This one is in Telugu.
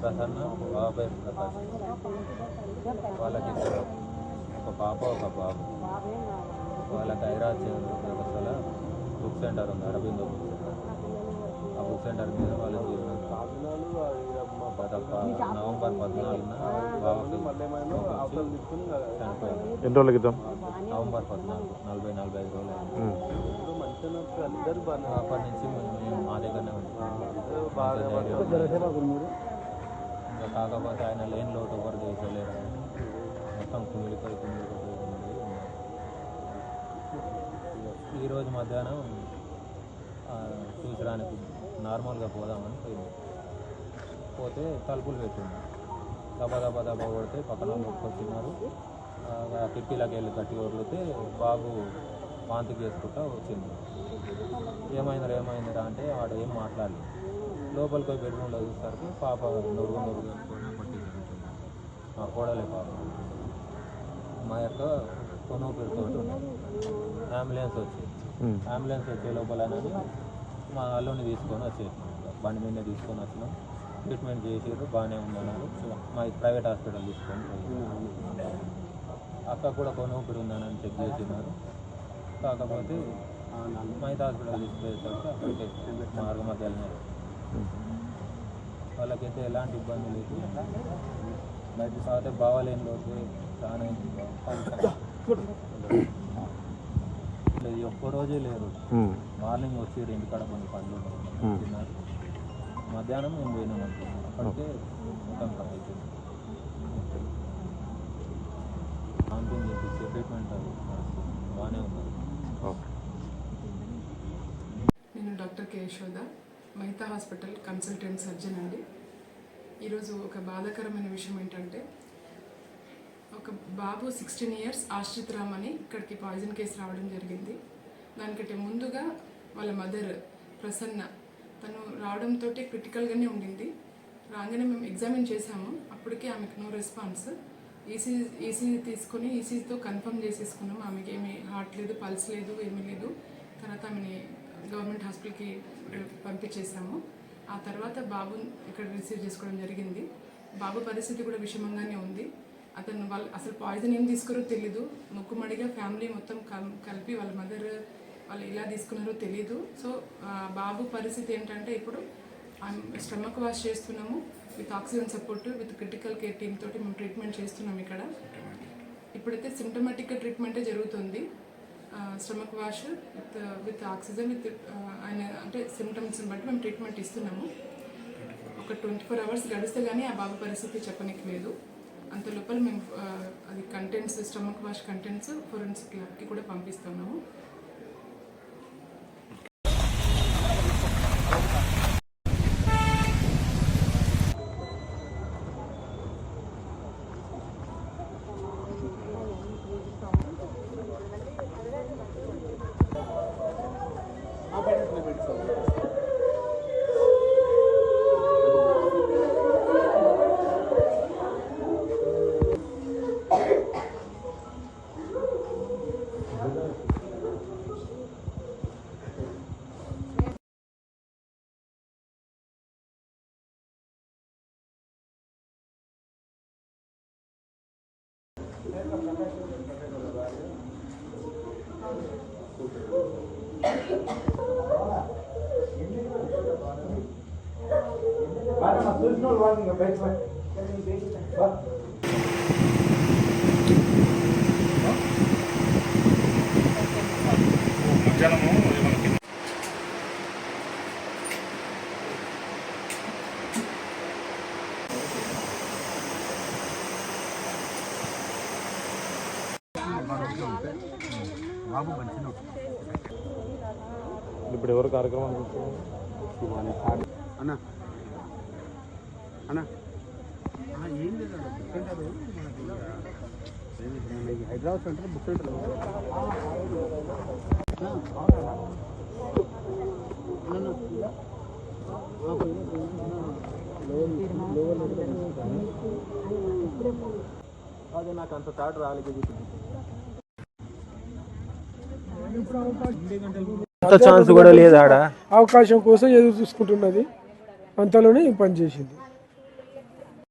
ప్రసన్న బాబాయ్ ప్రకాష్. వాళ్ళకి ఒక పాప ఒక బాబు. వాళ్ళకి ఐరాజ్ వ్యవస్థల బుక్ సెంటర్ ఉంది అరవింద బుక్ ఆ బుక్ సెంటర్ మీద వాళ్ళు నవంబర్ పద్నాలుగున ఎన్ని రోజుల నవంబర్ పద్నాలుగు నలభై నలభై ఐదు రోజులు అప్పటి నుంచి మా దగ్గరనే ఉంటాం ఇంకా కాకపోతే ఆయన లేని లోటు ఎవరు తీసుకోలేరు మొత్తం కుమిలిపోయి కుమిలిపోయి ఉంది. ఈరోజు మధ్యాహ్నం ఆ, చూసడానికి నార్మల్గా పోదామని పోయింది. పోతే తలుపులు పెట్టింది. దబా దబా దబా కొడితే పక్కన వాళ్ళు వచ్చినారు వెళ్ళి కట్టి వదిలితే బాబు వాంతి చేసుకుంటా వచ్చింది ఏమైందిరా ఏమైందిరా అంటే వాడు ఏం మాట్లాడలేదు. లోపలికి పోయి బెడ్రూమ్లో చూసరికి పాప నొరుగు నొరుగు మా కోడలే పాప. మా యొక్క కొనుగోలు పెడుతూ అంబులెన్స్ వచ్చింది ఉమ్. అంబులెన్స్ వచ్చే లోపలనని మా అల్లుని తీసుకొని వచ్చేసినాం బండి మీద తీసుకొని వచ్చినాం. ట్రీట్మెంట్ చేసారు బాగానే ఉందన్నారు మా ప్రైవేట్ హాస్పిటల్ తీసుకొని అక్క కూడా కొనుగోలు ఉందని చెక్ చేసినారు. కాకపోతే మైదా హాస్పిటల్ తీసుకుపోయేసరికి అక్కడికి మార్గ మధ్యలోనే వాళ్ళకైతే ఎలాంటి ఇబ్బంది లేదు. బయట సాగితే బావాలేని రోజు చాలా లేదు ఒక్క రోజే లేరు. మార్నింగ్ వచ్చి ఇంటికాడ కొన్ని పనులు. తిన్నారు మధ్యాహ్నం మేము పోయినాం అనుకున్నాం అప్పటికే మొత్తం అయిపోయింది. కాంపింగ్ చేపించి ట్రీట్మెంట్ అది. బాగానే ఉన్నారు నేను doctor K Mahita hospital consultant surgeon అండి. ఈరోజు ఒక బాధాకరమైన విషయం ఏంటంటే ఒక బాబు సిక్స్టీన్ ఇయర్స్ ఆశ్రిత్ రామ్ అని ఇక్కడికి పాయిజన్ కేసు రావడం జరిగింది. దానికంటే ముందుగా వాళ్ళ మదర్ ప్రసన్న తను రావడంతో క్రిటికల్గానే ఉండింది. రాగానే మేము ఎగ్జామిన్ చేశాము. అప్పటికే ఆమెకు నో రెస్పాన్స్ ఈసీ ఈసీ తీసుకొని ఈసీతో కన్ఫర్మ్ చేసేసుకున్నాం ఆమెకి ఏమీ హార్ట్ లేదు పల్స్ లేదు ఏమీ లేదు. తర్వాత ఆమెని గవర్నమెంట్ హాస్పిటల్కి పంపించేసాము ఆ తర్వాత బాబు ఇక్కడ రిసీవ్ చేసుకోవడం జరిగింది. బాబు పరిస్థితి కూడా విషమంగానే ఉంది. అతను వాళ్ళు అసలు పాయిజన్ ఏం తీసుకురో తెలీదు. మొక్కుమడిగా ఫ్యామిలీ మొత్తం కల్- కలిపి వాళ్ళ మదర్ వాళ్ళు ఎలా తీసుకున్నారో తెలీదు. సో బాబు పరిస్థితి ఏంటంటే ఇప్పుడు స్టమక్ వాష్ చేస్తున్నాము. With oxygen support with critical care team తోటి మేము ట్రీట్మెంట్ చేస్తున్నాం ఇక్కడ. ఇప్పుడైతే సిమ్టమాటిక్ ట్రీట్మెంటే జరుగుతుంది. Stomach wash with with oxygen with ఆయన అంటే సిమ్టమ్స్ని బట్టి మేము ట్రీట్మెంట్ ఇస్తున్నాము. ఒక ట్వంటీ ఫోర్ అవర్స్ గడిస్తే కానీ ఆ బాబు పరిస్థితి చెప్పనికి లేదు అంత లోపల మేము అది contents stomach wash contents forensic ల్యాబ్కి కూడా పంపిస్తున్నాము. மேடம் பர்சனல் வாங்க பேசுவேன் ఇప్పుడు ఎవరు కార్యక్రమం అన్న. అన్న. ఏం లేదు బుక్ సెంటర్ మనకి హైదరాబాద్ సెంటర్ బుక్ సెంటర్ అదే నాకు అంత థాట్ రాలేదు. ఛాన్స్ కూడా ఆడ. అవకాశం కోసం ఎదురు చూసుకుంటున్నది. అంతలోనే పనిచేసింది పని చేసింది.